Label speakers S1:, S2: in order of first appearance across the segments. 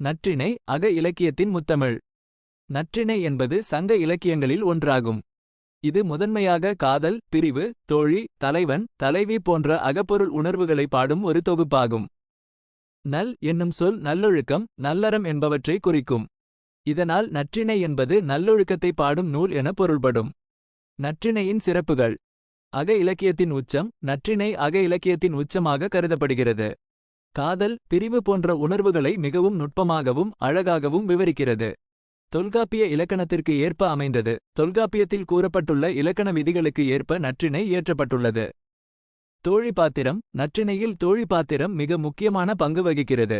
S1: நற்றிணை அக இலக்கியத்தின் முத்தமிழ். நற்றிணை என்பது சங்க இலக்கியங்களில் ஒன்றாகும். இது முதன்மையாக காதல் பிரிவு தோழி தலைவன் தலைவி போன்ற அகப்பொருள் உணர்வுகளை பாடும் ஒரு தொகுப்பாகும். நல் என்னும் சொல் நல்லொழுக்கம் நல்லறம் என்பவற்றை குறிக்கும். இதனால் நற்றிணை என்பது நல்லொழுக்கத்தை பாடும் நூல் என பொருள்படும். நற்றிணையின் சிறப்புகள். அக இலக்கியத்தின் உச்சம் நற்றிணை அக இலக்கியத்தின் உச்சமாக கருதப்படுகிறது. காதல் பிரிவு போன்ற உணர்வுகளை மிகவும் நுட்பமாகவும் அழகாகவும் விவரிக்கிறது. தொல்காப்பிய இலக்கணத்திற்கு ஏற்ப அமைந்தது. தொல்காப்பியத்தில் கூறப்பட்டுள்ள இலக்கண விதிகளுக்கு ஏற்ப நற்றிணை இயற்றப்பட்டுள்ளது. தோழி பாத்திரம் நற்றிணையில் தோழி பாத்திரம் மிக முக்கியமான பங்கு வகிக்கிறது.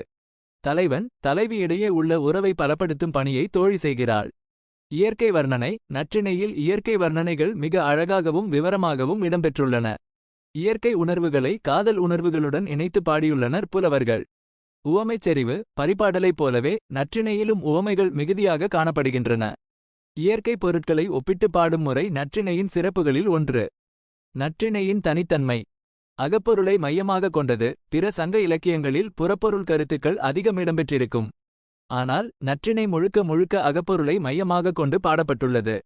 S1: தலைவன் தலைவி இடையே உள்ள உறவை பலப்படுத்தும் பணியை தோழி செய்கிறாள். இயற்கை வர்ணனை நற்றிணையில் இயற்கை வர்ணனைகள் மிக அழகாகவும் விவரமாகவும் இடம்பெற்றுள்ளன. இயற்கை உணர்வுகளை காதல் உணர்வுகளுடன் இணைத்து பாடியுள்ளனர் புலவர்கள். உவமைச் செறிவு பரிபாடலைப் போலவே நற்றிணையிலும் உவமைகள் மிகுதியாக காணப்படுகின்றன. இயற்கை பொருட்களை ஒப்பிட்டு பாடும் முறை நற்றிணையின் சிறப்புகளில் ஒன்று. நற்றிணையின் தனித்தன்மை. அகப்பொருளை மையமாக கொண்டது பிற சங்க இலக்கியங்களில் புறப்பொருள் கருத்துக்கள் அதிகம் இடம்பெற்றிருக்கும். ஆனால் நற்றிணை முழுக்க முழுக்க அகப்பொருளை மையமாக கொண்டு பாடப்பட்டுள்ளது.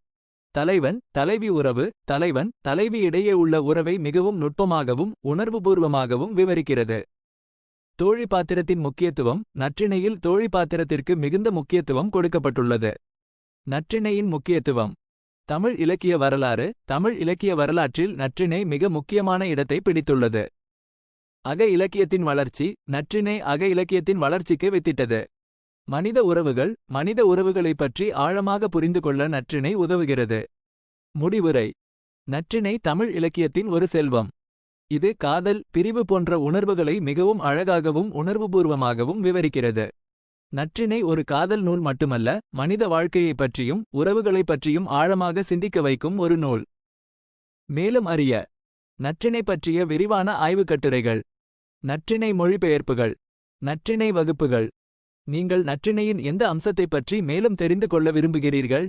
S1: தலைவன் தலைவி உறவு தலைவன் தலைவி இடையே உள்ள உறவை மிகவும் நுட்பமாகவும் உணர்வுபூர்வமாகவும் விவரிக்கிறது. தோழி பாத்திரத்தின் முக்கியத்துவம் நற்றிணையில் தோழி பாத்திரத்திற்கு மிகுந்த முக்கியத்துவம் கொடுக்கப்பட்டுள்ளது. நற்றிணையின் முக்கியத்துவம். தமிழ் இலக்கிய வரலாறு தமிழ் இலக்கிய வரலாற்றில் நற்றிணை மிக முக்கியமான இடத்தை பிடித்துள்ளது. அக இலக்கியத்தின் வளர்ச்சி நற்றிணை அக இலக்கியத்தின் வளர்ச்சிக்கு வித்திட்டது. மனித உறவுகள் மனித உறவுகளைப் பற்றி ஆழமாக புரிந்து கொள்ள நற்றிணை உதவுகிறது. முடிவுரை. நற்றிணை தமிழ் இலக்கியத்தின் ஒரு செல்வம். இது காதல் பிரிவு போன்ற உணர்வுகளை மிகவும் அழகாகவும் உணர்வுபூர்வமாகவும் விவரிக்கிறது. நற்றினை ஒரு காதல் நூல் மட்டுமல்ல மனித வாழ்க்கையைப் பற்றியும் உறவுகளைப் பற்றியும் ஆழமாக சிந்திக்க வைக்கும் ஒரு நூல். மேலும் அறிய. நற்றினை பற்றிய விரிவான ஆய்வுக் கட்டுரைகள். நற்றிணை மொழிபெயர்ப்புகள். நற்றிணை வகுப்புகள். நீங்கள் நற்றிணையின் எந்த அம்சத்தைப் பற்றி மேலும் தெரிந்து கொள்ள விரும்புகிறீர்கள்?